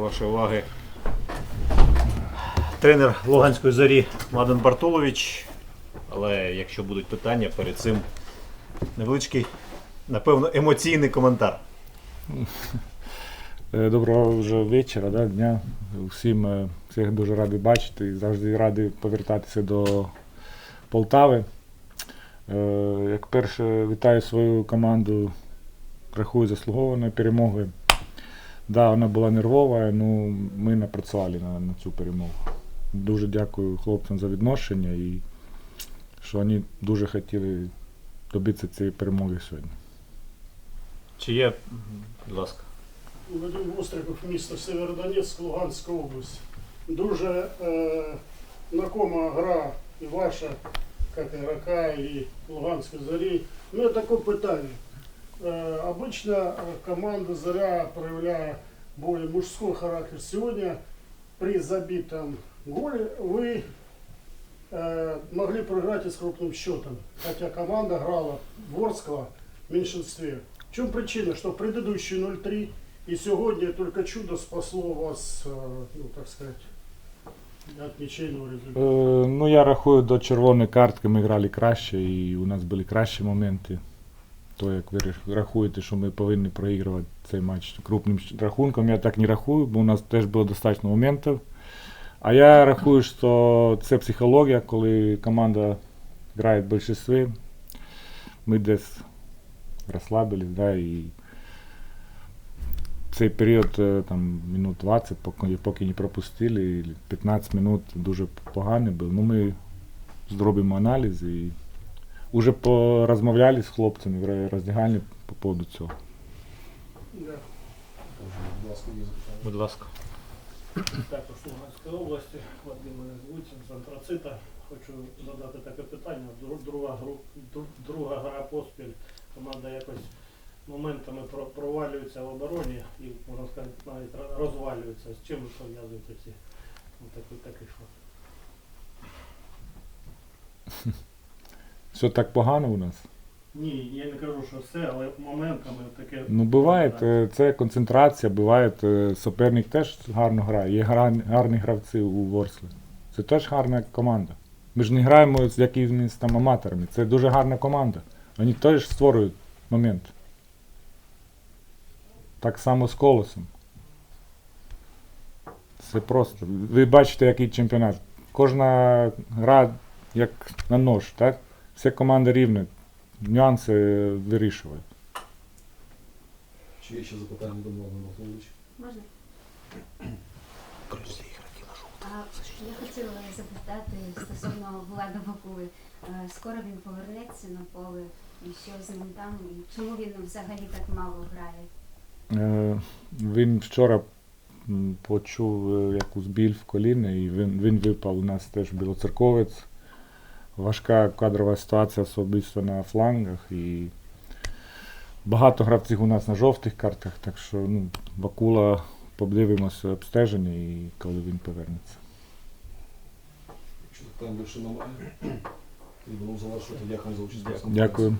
вашої уваги тренер Луганської зорі Младен Бартулович. Але якщо будуть питання, перед цим невеличкий, напевно, емоційний коментар. Е, Доброго вже вечора, да, дня. Всім е, всіх дуже радий бачити і завжди радий повертатися до Полтави. Е, Як перше, вітаю свою команду, рахую заслугованою перемогою. Да, вона була нервова, але ми напрацювали на, на цю перемогу. Дуже дякую хлопцям за відношення і що вони дуже хотіли добитися цієї перемоги сьогодні. Чи є, будь ласка. Вадим Востриков, місто Северодонецьк, Луганська область. Дуже е, знакома гра і ваша, як ігрока, і Луганської зорі. У мене таке питання. Е, обычно е, команда «Заря» проявляя более мужской характер. Сегодня при забитом голе вы э, могли проиграть и с крупным счетом, хотя команда играла Ворского в меньшинстве. В чем причина, что предыдущие 0-3 и сегодня только чудо спасло вас, э, ну так сказать, от ничейного Е, результата? ну, я рахую, до червоної картки ми грали краще і у нас були кращі моменти. То як ви рахуєте, що ми повинні проігрувати цей матч крупним рахунком, я так не рахую, бо у нас теж було достатньо моментів. А я рахую, що це психологія, коли команда грає в більшості, ми десь розслабились, да, і цей період е, там, минут 20, поки, поки не пропустили, 15 минут дуже поганий був. Ну, ми зробимо аналіз і вже порозмовляли з хлопцями в роздягальні по поводу цього. Будь ласка. Також Луганської області, Вадим мене звуть, з антрацита. Хочу задати таке питання. Друга, друга гра поспіль. Команда якось моментами провалюється в обороні і, можна сказати, навіть розвалюється. З чим ви пов'язуєте ці такий, такий факт? Все так погано у нас. Ні, я не кажу, що все, але моментами таке. Ну, буває, е, це концентрація, буває, е, суперник теж гарно грає. Є гарні гравці у Ворслі. Це теж гарна команда. Ми ж не граємо з якимись там аматорами. Це дуже гарна команда. Вони теж створюють момент. Так само з колосом. Це просто. Ви бачите, який чемпіонат. Кожна гра як на нож, так? Всі команди рівні. Нюанси вирішують. Чи є ще запитання до Мовлена Махновича? Можна? А, Я хотіла запитати стосовно Влада Бакули. Е, Скоро він повернеться на поле. І що з ним там? І чому він взагалі так мало грає? Е, Він вчора м, почув е, якусь біль в коліні, і він, він випав. У нас теж білоцерковець. Важка кадрова ситуація, особисто на флангах. І багато гравців у нас на жовтих картах, так що ну, Бакула подивимося обстеження і коли він повернеться. Якщо більше немає, будемо завершувати. Дякую за участь. Дякую.